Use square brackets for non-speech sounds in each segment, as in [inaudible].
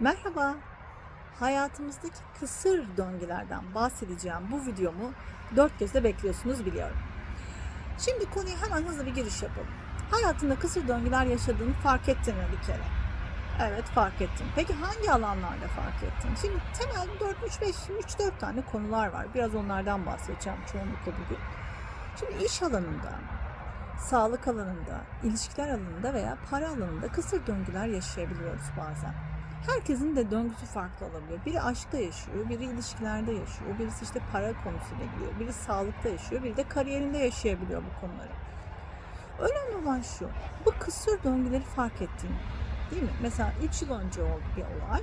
Merhaba. Hayatımızdaki kısır döngülerden bahsedeceğim bu videomu dört gözle bekliyorsunuz biliyorum. Şimdi konuya hemen hızlı bir giriş yapalım. Hayatında kısır döngüler yaşadığını fark ettin mi bir kere? Evet fark ettim. Peki hangi alanlarda fark ettin? Şimdi temel 4 3 5 3 4 tane konular var. Biraz onlardan bahsedeceğim çoğunlukla bugün. Şimdi iş alanında, sağlık alanında, ilişkiler alanında veya para alanında kısır döngüler yaşayabiliyoruz bazen. Herkesin de döngüsü farklı olabiliyor. Biri aşkta yaşıyor, biri ilişkilerde yaşıyor, birisi işte para konusuyla ilgili, biri sağlıkta yaşıyor, biri de kariyerinde yaşayabiliyor bu konuları. Önemli olan şu, bu kısır döngüleri fark ettiğin, değil mi? Mesela 3 yıl önce oldu bir olay.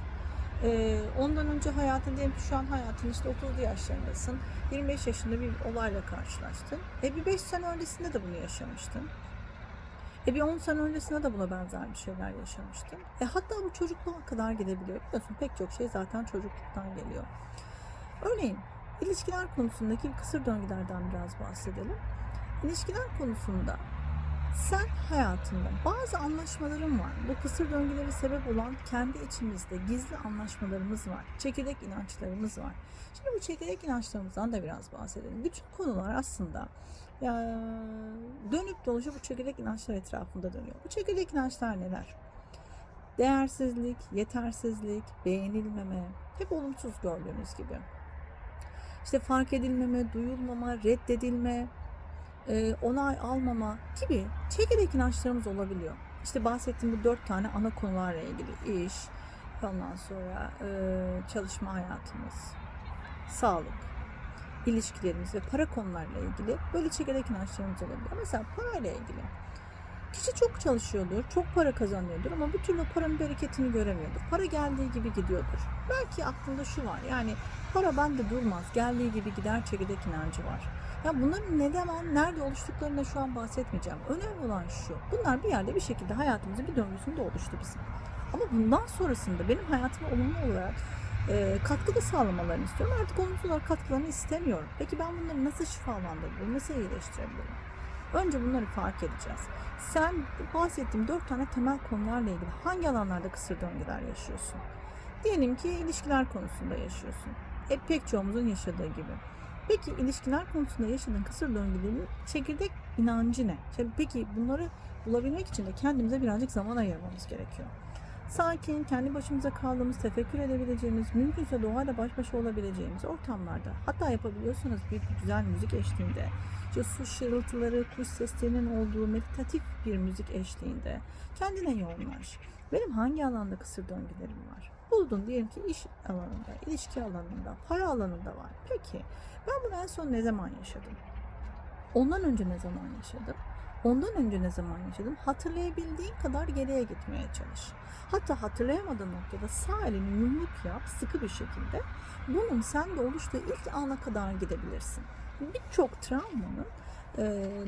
Ee, ondan önce hayatın diyelim ki şu an hayatın işte 30'lu yaşlarındasın. 25 yaşında bir olayla karşılaştın. E bir 5 sene öncesinde de bunu yaşamıştın. E bir 10 sene öncesinde de buna benzer bir şeyler yaşamıştın. E hatta bu çocukluğa kadar gidebiliyor. Biliyorsun pek çok şey zaten çocukluktan geliyor. Örneğin ilişkiler konusundaki kısır döngülerden biraz bahsedelim. İlişkiler konusunda sen hayatında bazı anlaşmaların var. Bu kısır döngüleri sebep olan kendi içimizde gizli anlaşmalarımız var. Çekirdek inançlarımız var. Şimdi bu çekirdek inançlarımızdan da biraz bahsedelim. Bütün konular aslında ya, dönüp dolaşıp bu çekirdek inançlar etrafında dönüyor. Bu çekirdek inançlar neler? Değersizlik, yetersizlik, beğenilmeme, hep olumsuz gördüğünüz gibi. İşte fark edilmeme, duyulmama, reddedilme, e, onay almama gibi çekirdek inançlarımız olabiliyor. İşte bahsettiğim bu dört tane ana konularla ilgili iş, ondan sonra e, çalışma hayatımız, sağlık, ilişkilerimiz ve para konularla ilgili böyle çekirdek inançlarımız olabiliyor. Mesela parayla ilgili. Kişi çok çalışıyordur, çok para kazanıyordur ama bir türlü paranın bereketini göremiyordur. Para geldiği gibi gidiyordur. Belki aklında şu var yani para bende durmaz, geldiği gibi gider çekirdek inancı var. Ya bunların ne zaman, nerede oluştuklarına şu an bahsetmeyeceğim. Önemli olan şu. Bunlar bir yerde bir şekilde hayatımızın bir döngüsünde oluştu bizim. Ama bundan sonrasında benim hayatıma olumlu olarak e, katkı sağlamalarını istiyorum. Artık olumsuz olarak katkılarını istemiyorum. Peki ben bunları nasıl şifalandırabilirim, nasıl iyileştirebilirim? Önce bunları fark edeceğiz. Sen bahsettiğim dört tane temel konularla ilgili hangi alanlarda kısır döngüler yaşıyorsun? Diyelim ki ilişkiler konusunda yaşıyorsun. E, pek çoğumuzun yaşadığı gibi. Peki ilişkiler konusunda yaşadığın kısır döngülerin çekirdek inancı ne? Peki bunları bulabilmek için de kendimize birazcık zaman ayırmamız gerekiyor. Sakin, kendi başımıza kaldığımız, tefekkür edebileceğimiz, mümkünse doğayla baş başa olabileceğimiz ortamlarda hatta yapabiliyorsanız bir güzel müzik eşliğinde, işte su şırıltıları, kuş seslerinin olduğu meditatif bir müzik eşliğinde kendine yoğunlaş. Benim hangi alanda kısır döngülerim var? Buldun diyelim ki iş alanında, ilişki alanında, para alanında var. Peki ben bunu en son ne zaman yaşadım? Ondan önce ne zaman yaşadım? Ondan önce ne zaman yaşadım? Hatırlayabildiğin kadar geriye gitmeye çalış. Hatta hatırlayamadığın noktada sağ elini yumruk yap sıkı bir şekilde. Bunun sende oluştuğu ilk ana kadar gidebilirsin. Birçok travmanın e,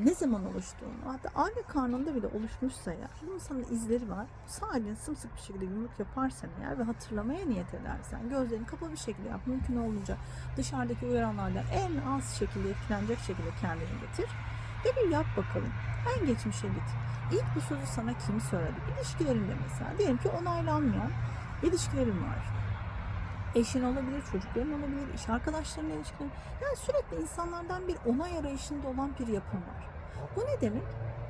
ne zaman oluştuğunu, hatta anne karnında bile oluşmuşsa eğer, bunun sana izleri var. Sağ elini sımsıkı bir şekilde yumruk yaparsan eğer ve hatırlamaya niyet edersen, gözlerini kapalı bir şekilde yap, mümkün olunca dışarıdaki uyaranlardan en az şekilde etkilenecek şekilde kendini getir. Ve bir yap bakalım. En geçmişe git. İlk bu sözü sana kim söyledi? İlişkilerinde mesela. Diyelim ki onaylanmayan ilişkilerin var. Eşin olabilir, çocukların olabilir, iş arkadaşlarının ilişkileri. Yani sürekli insanlardan bir onay arayışında olan bir yapım var. Bu ne demek?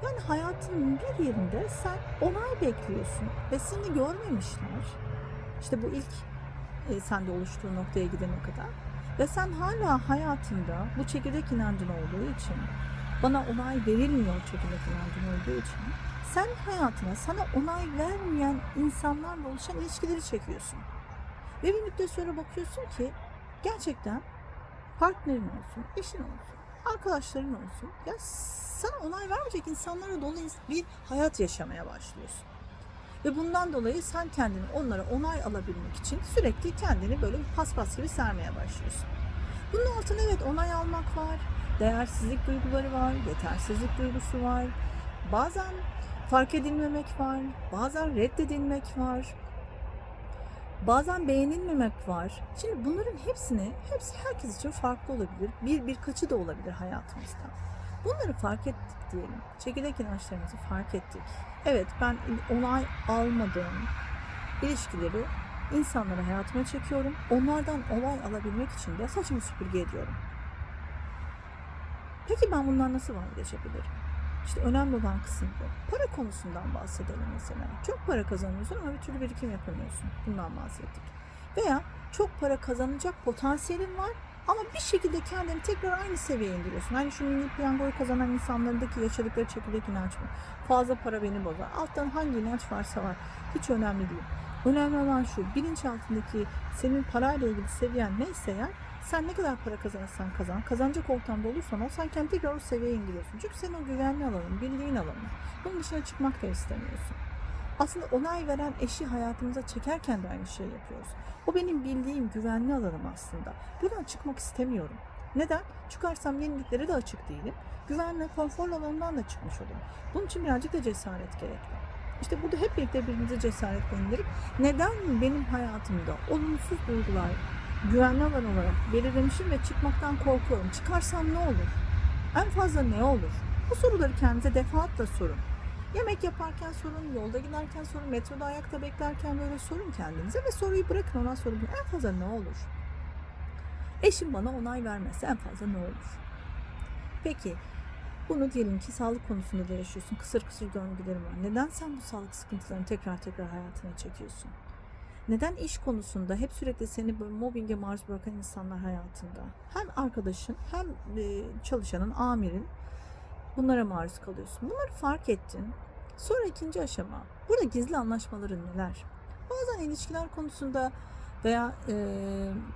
Yani hayatının bir yerinde sen onay bekliyorsun ve seni görmemişler. İşte bu ilk e, sende oluştuğu noktaya gidene kadar. Ve sen hala hayatında bu çekirdek inancın olduğu için bana onay verilmiyor çekirdek inancın olduğu için sen hayatına sana onay vermeyen insanlarla oluşan ilişkileri çekiyorsun. Ve bir müddet sonra bakıyorsun ki gerçekten partnerin olsun, eşin olsun, arkadaşların olsun. Ya sana onay vermeyecek insanlara dolu bir hayat yaşamaya başlıyorsun. Ve bundan dolayı sen kendini onlara onay alabilmek için sürekli kendini böyle bir paspas gibi sermeye başlıyorsun. Bunun altında evet onay almak var, değersizlik duyguları var, yetersizlik duygusu var. Bazen fark edilmemek var, bazen reddedilmek var. Bazen beğenilmemek var. Şimdi bunların hepsini, hepsi herkes için farklı olabilir. Bir birkaçı da olabilir hayatımızda. Bunları fark ettik diyelim. Çekirdek inançlarımızı fark ettik. Evet ben onay almadığım ilişkileri insanları hayatıma çekiyorum. Onlardan olay alabilmek için de saçımı süpürge ediyorum. Peki ben bundan nasıl vazgeçebilirim? İşte önemli olan kısım bu. Para konusundan bahsedelim mesela. Çok para kazanıyorsun ama bir türlü birikim yapamıyorsun. Bundan bahsettik. Veya çok para kazanacak potansiyelin var ama bir şekilde kendini tekrar aynı seviyeye indiriyorsun. Hani şu milli piyangoyu kazanan insanlarındaki yaşadıkları çekirdek inanç mı? Fazla para beni bozar. Alttan hangi inanç varsa var. Hiç önemli değil. Önemli olan şu bilinçaltındaki senin parayla ilgili seviyen neyse eğer sen ne kadar para kazanırsan kazan, kazanacak ortamda olursan ol, sen kendini tekrar o seviyeye indiriyorsun. Çünkü sen o güvenli alanın, bildiğin alanın. Bunun dışına çıkmak da istemiyorsun. Aslında onay veren eşi hayatımıza çekerken de aynı şeyi yapıyoruz. O benim bildiğim güvenli alanım aslında. Buradan çıkmak istemiyorum. Neden? Çıkarsam yeniliklere de açık değilim. Güvenli, konfor alanından da çıkmış olurum. Bunun için birazcık da cesaret gerekli. İşte burada hep birlikte birbirimize cesaretlendirip neden benim hayatımda olumsuz duygular güvenli alan olarak belirlemişim ve çıkmaktan korkuyorum. Çıkarsam ne olur? En fazla ne olur? Bu soruları kendinize defaatle sorun. Yemek yaparken sorun, yolda giderken sorun, metroda ayakta beklerken böyle sorun kendinize ve soruyu bırakın ondan sonra en fazla ne olur? Eşim bana onay vermezse en fazla ne olur? Peki bunu diyelim ki sağlık konusunda da yaşıyorsun. Kısır kısır döngülerim var. Neden sen bu sağlık sıkıntılarını tekrar tekrar hayatına çekiyorsun? Neden iş konusunda hep sürekli seni böyle mobbinge maruz bırakan insanlar hayatında? Hem arkadaşın hem çalışanın, amirin bunlara maruz kalıyorsun. Bunları fark ettin. Sonra ikinci aşama. Burada gizli anlaşmaların neler? Bazen ilişkiler konusunda veya e,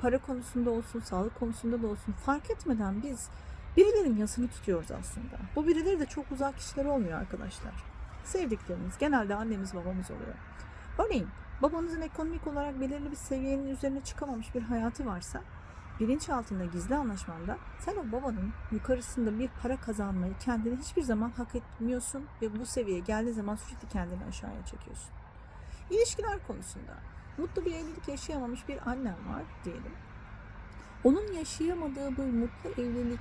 para konusunda olsun, sağlık konusunda da olsun fark etmeden biz birilerinin yasını tutuyoruz aslında. Bu birileri de çok uzak kişiler olmuyor arkadaşlar. Sevdiklerimiz, genelde annemiz babamız oluyor. Örneğin babanızın ekonomik olarak belirli bir seviyenin üzerine çıkamamış bir hayatı varsa bilinçaltında gizli anlaşmanda sen o babanın yukarısında bir para kazanmayı kendine hiçbir zaman hak etmiyorsun ve bu seviyeye geldiği zaman sürekli kendini aşağıya çekiyorsun. İlişkiler konusunda mutlu bir evlilik yaşayamamış bir annem var diyelim. Onun yaşayamadığı bu mutlu evlilik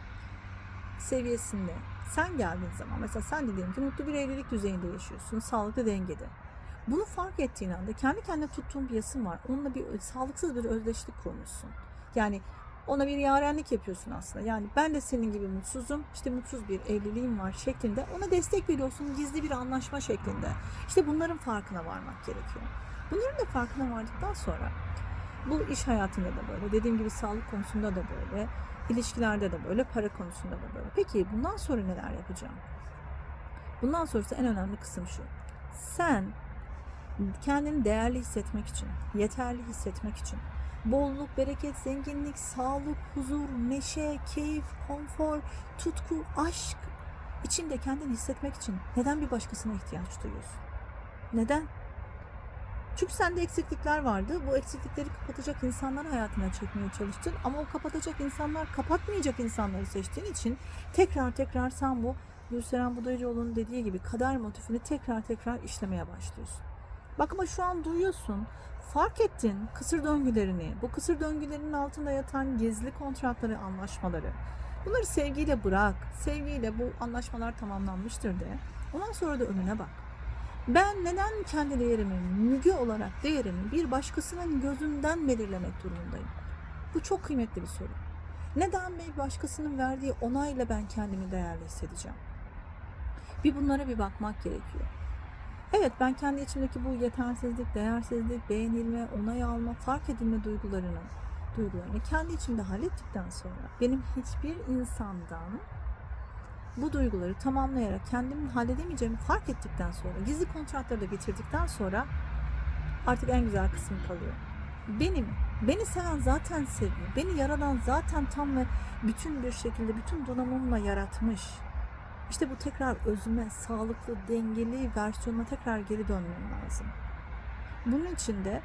seviyesinde sen geldiğin zaman mesela sen de diyelim ki mutlu bir evlilik düzeyinde yaşıyorsun, sağlıklı dengede. Bunu fark ettiğin anda kendi kendine tuttuğun bir yasın var. Onunla bir sağlıksız bir özdeşlik kurmuşsun. Yani ona bir yarenlik yapıyorsun aslında. Yani ben de senin gibi mutsuzum. işte mutsuz bir evliliğim var şeklinde. Ona destek veriyorsun gizli bir anlaşma şeklinde. İşte bunların farkına varmak gerekiyor. Bunların da farkına vardıktan sonra bu iş hayatında da böyle. Dediğim gibi sağlık konusunda da böyle. ilişkilerde de böyle. Para konusunda da böyle. Peki bundan sonra neler yapacağım? Bundan sonrası en önemli kısım şu. Sen kendini değerli hissetmek için, yeterli hissetmek için, bolluk, bereket, zenginlik, sağlık, huzur, neşe, keyif, konfor, tutku, aşk içinde kendini hissetmek için neden bir başkasına ihtiyaç duyuyorsun? Neden? Çünkü sende eksiklikler vardı. Bu eksiklikleri kapatacak insanlar hayatına çekmeye çalıştın. Ama o kapatacak insanlar, kapatmayacak insanları seçtiğin için tekrar tekrar sen bu Gülseren Budayıcıoğlu'nun dediği gibi kader motifini tekrar tekrar işlemeye başlıyorsun. Bak ama şu an duyuyorsun, fark ettin kısır döngülerini, bu kısır döngülerinin altında yatan gizli kontratları, anlaşmaları. Bunları sevgiyle bırak, sevgiyle bu anlaşmalar tamamlanmıştır de. Ondan sonra da önüne bak. Ben neden kendi değerimi, müge olarak değerimi bir başkasının gözünden belirlemek durumundayım? Bu çok kıymetli bir soru. Neden bir başkasının verdiği onayla ben kendimi değerli hissedeceğim? Bir bunlara bir bakmak gerekiyor. Evet ben kendi içimdeki bu yetersizlik, değersizlik, beğenilme, onay alma, fark edilme duygularını duygularını kendi içimde hallettikten sonra benim hiçbir insandan bu duyguları tamamlayarak kendimin halledemeyeceğimi fark ettikten sonra gizli kontratları da bitirdikten sonra artık en güzel kısım kalıyor. Benim, beni seven zaten seviyor. Beni yaradan zaten tam ve bütün bir şekilde bütün donanımla yaratmış. İşte bu tekrar özüme, sağlıklı, dengeli versiyonuna tekrar geri dönmem lazım. Bunun için de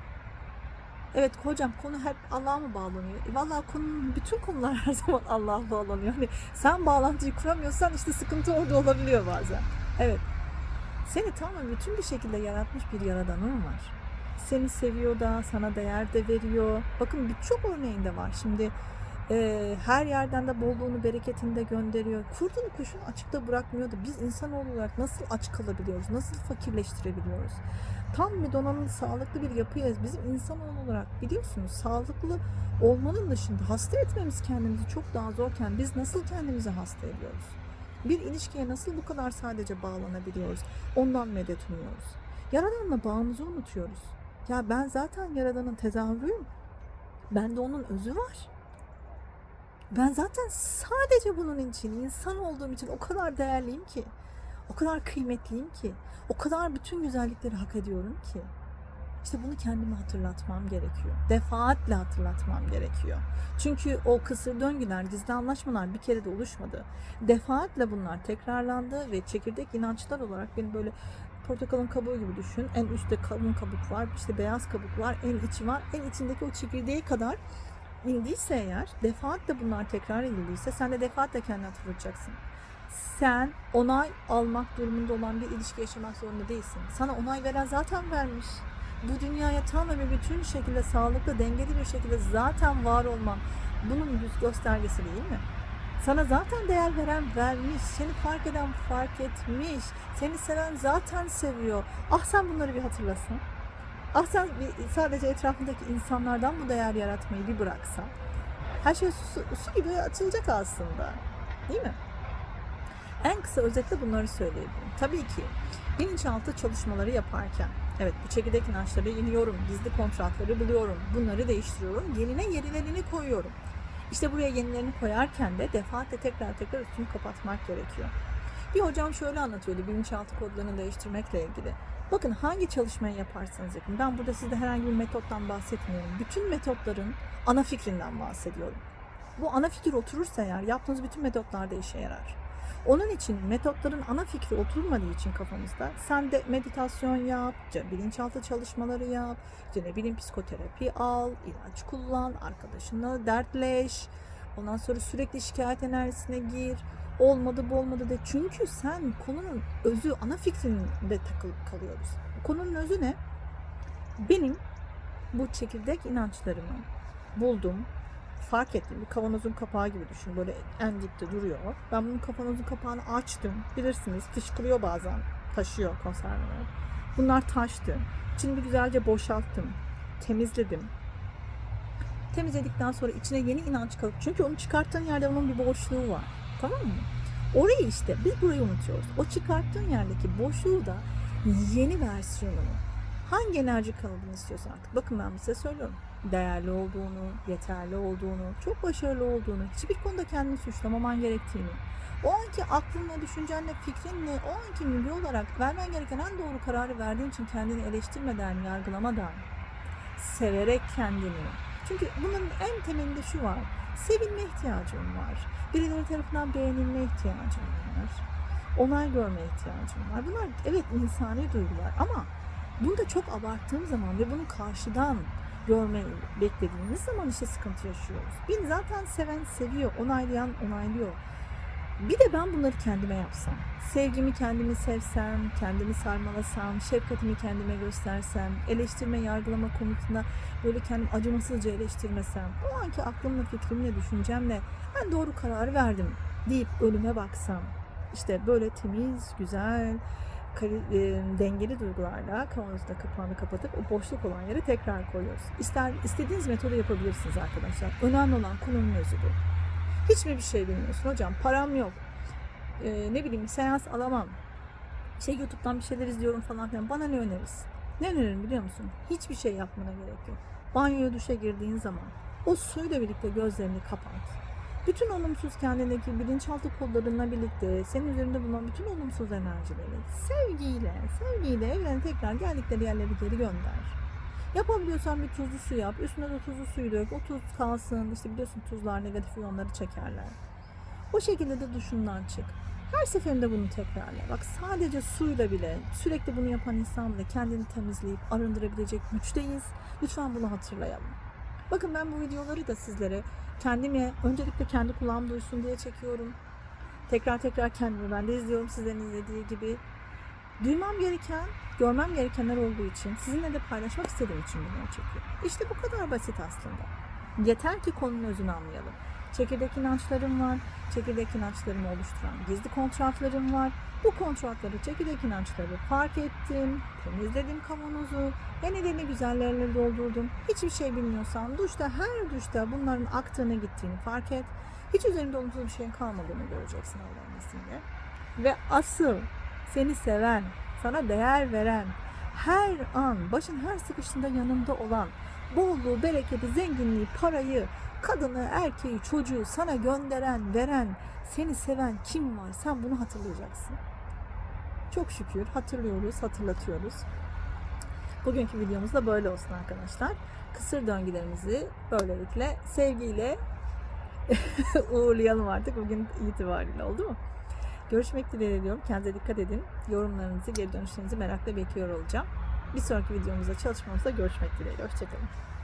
evet hocam konu hep Allah'a mı bağlanıyor? E, vallahi konunun bütün konular her [laughs] zaman Allah'a bağlanıyor. Hani sen bağlantıyı kuramıyorsan işte sıkıntı orada olabiliyor bazen. Evet. Seni tamamen bütün bir şekilde yaratmış bir yaradanın var. Seni seviyor da, sana değer de veriyor. Bakın birçok örneğinde var. Şimdi Her yerden de bolluğunu, bereketini de gönderiyor. Kurdunu kuşunu açıkta bırakmıyordu. Biz insanoğlu olarak nasıl aç kalabiliyoruz? Nasıl fakirleştirebiliyoruz? Tam bir donanımlı, sağlıklı bir yapıyız. Bizim insanoğlu olarak biliyorsunuz sağlıklı olmanın dışında hasta etmemiz kendimizi çok daha zorken biz nasıl kendimizi hasta ediyoruz? Bir ilişkiye nasıl bu kadar sadece bağlanabiliyoruz? Ondan medet umuyoruz. Yaradanla bağımızı unutuyoruz. Ya ben zaten Yaradan'ın tezahürüyüm. Bende onun özü var. Ben zaten sadece bunun için, insan olduğum için o kadar değerliyim ki. O kadar kıymetliyim ki. O kadar bütün güzellikleri hak ediyorum ki. İşte bunu kendime hatırlatmam gerekiyor. Defaatle hatırlatmam gerekiyor. Çünkü o kısır döngüler, gizli anlaşmalar bir kere de oluşmadı. Defaatle bunlar tekrarlandı ve çekirdek inançlar olarak beni böyle portakalın kabuğu gibi düşün. En üstte kalın kabuk var, işte beyaz kabuk var, en içi var. En içindeki o çekirdeğe kadar indiyse eğer, defaatle bunlar tekrar edildiyse sen de defaatle kendini hatırlatacaksın. Sen onay almak durumunda olan bir ilişki yaşamak zorunda değilsin. Sana onay veren zaten vermiş. Bu dünyaya tam ve bütün şekilde sağlıklı, dengeli bir şekilde zaten var olman bunun yüz göstergesi değil mi? Sana zaten değer veren vermiş, seni fark eden fark etmiş, seni seven zaten seviyor. Ah sen bunları bir hatırlasın. Ah bir, sadece etrafındaki insanlardan bu değer yaratmayı bir bıraksan. Her şey su, su gibi açılacak aslında. Değil mi? En kısa özetle bunları söyleyebilirim. Tabii ki bilinçaltı çalışmaları yaparken evet bu çekirdek inançları iniyorum, gizli kontratları buluyorum, bunları değiştiriyorum, yerine yenilerini koyuyorum. İşte buraya yenilerini koyarken de defaatle tekrar tekrar üstünü kapatmak gerekiyor. Bir hocam şöyle anlatıyordu bilinçaltı kodlarını değiştirmekle ilgili. Bakın hangi çalışmayı yaparsanız yapın. Ben burada size herhangi bir metottan bahsetmiyorum. Bütün metotların ana fikrinden bahsediyorum. Bu ana fikir oturursa eğer yaptığınız bütün metotlarda işe yarar. Onun için metotların ana fikri oturmadığı için kafamızda sen de meditasyon yap, bilinçaltı çalışmaları yap, işte ne bileyim psikoterapi al, ilaç kullan, arkadaşınla dertleş, ondan sonra sürekli şikayet enerjisine gir, olmadı bu olmadı de. Çünkü sen konunun özü, ana fikrinde takılıp kalıyoruz. Konunun özü ne? Benim bu çekirdek inançlarımı buldum, fark ettim. Bir kavanozun kapağı gibi düşün. Böyle en dipte duruyor. Ben bunun kavanozun kapağını açtım. Bilirsiniz fışkırıyor bazen. Taşıyor konserveler. Bunlar taştı. Bir güzelce boşalttım. Temizledim. Temizledikten sonra içine yeni inanç kalıp çünkü onu çıkarttığın yerde onun bir boşluğu var. Tamam mı? Orayı işte biz burayı unutuyoruz. O çıkarttığın yerdeki boşluğu da yeni versiyonunu hangi enerji kalıbını istiyorsan artık. Bakın ben size söylüyorum değerli olduğunu, yeterli olduğunu, çok başarılı olduğunu, hiçbir konuda kendini suçlamaman gerektiğini, o anki aklınla, düşüncenle, fikrinle, o anki milli olarak vermen gereken en doğru kararı verdiğin için kendini eleştirmeden, yargılamadan, severek kendini. Çünkü bunun en temelinde şu var. Sevilme ihtiyacım var. Birileri tarafından beğenilme ihtiyacım var. Onay görme ihtiyacım var. Bunlar evet insani duygular ama bunu da çok abarttığım zaman ve bunu karşıdan görmeyi beklediğimiz zaman işte sıkıntı yaşıyoruz. Beni zaten seven seviyor, onaylayan onaylıyor. Bir de ben bunları kendime yapsam, sevgimi kendimi sevsem, kendimi sarmalasam, şefkatimi kendime göstersem, eleştirme, yargılama konusunda böyle kendimi acımasızca eleştirmesem, o anki aklımla, fikrimle, düşüncemle ben doğru kararı verdim deyip ölüme baksam, işte böyle temiz, güzel, e, dengeli duygularla kavanozda kapağını kapatıp o boşluk olan yere tekrar koyuyoruz. İster istediğiniz metodu yapabilirsiniz arkadaşlar. Önemli olan konunun özü bu. Hiçbir bir şey bilmiyorsun hocam. Param yok. E, ne bileyim seans alamam. Şey YouTube'dan bir şeyler izliyorum falan filan. Bana ne önerirsin? Ne öneririm biliyor musun? Hiçbir şey yapmana gerek yok. Banyoya duşa girdiğin zaman o suyla birlikte gözlerini kapat. Bütün olumsuz kendindeki bilinçaltı kodlarınla birlikte senin üzerinde bulunan bütün olumsuz enerjileri sevgiyle, sevgiyle evrene tekrar geldikleri yerlere geri gönder. Yapabiliyorsan bir tuzlu su yap. Üstüne de tuzlu suyu dök. O tuz kalsın. İşte biliyorsun tuzlar negatif iyonları çekerler. O şekilde de duşundan çık. Her seferinde bunu tekrarla. Bak sadece suyla bile sürekli bunu yapan insan bile kendini temizleyip arındırabilecek güçteyiz. Lütfen bunu hatırlayalım. Bakın ben bu videoları da sizlere kendime öncelikle kendi kulağım duysun diye çekiyorum. Tekrar tekrar kendimi ben de izliyorum sizlerin izlediği gibi. Duymam gereken, görmem gerekenler olduğu için, sizinle de paylaşmak istediğim için bunu çekiyorum. İşte bu kadar basit aslında. Yeter ki konunun özünü anlayalım. Çekirdek inançlarım var. Çekirdek inançlarımı oluşturan gizli kontratlarım var. Bu kontratları, çekirdek inançları fark ettim, temizledim kavanozu, yeniden güzellerle doldurdum. Hiçbir şey bilmiyorsan duşta her duşta bunların aktığını gittiğini fark et. Hiç üzerinde olumsuz bir şeyin kalmadığını göreceksin Allah'ın izniyle. Ve asıl seni seven, sana değer veren, her an, başın her sıkıştığında yanında olan, bolluğu, bereketi, zenginliği, parayı, kadını, erkeği, çocuğu sana gönderen, veren, seni seven kim var? Sen bunu hatırlayacaksın. Çok şükür hatırlıyoruz, hatırlatıyoruz. Bugünkü videomuz da böyle olsun arkadaşlar. Kısır döngülerimizi böylelikle sevgiyle [laughs] uğurlayalım artık bugün itibariyle oldu mu? Görüşmek dileğiyle diyorum. Kendinize dikkat edin. Yorumlarınızı, geri dönüşlerinizi merakla bekliyor olacağım. Bir sonraki videomuzda çalışmamızda görüşmek dileğiyle. Hoşçakalın.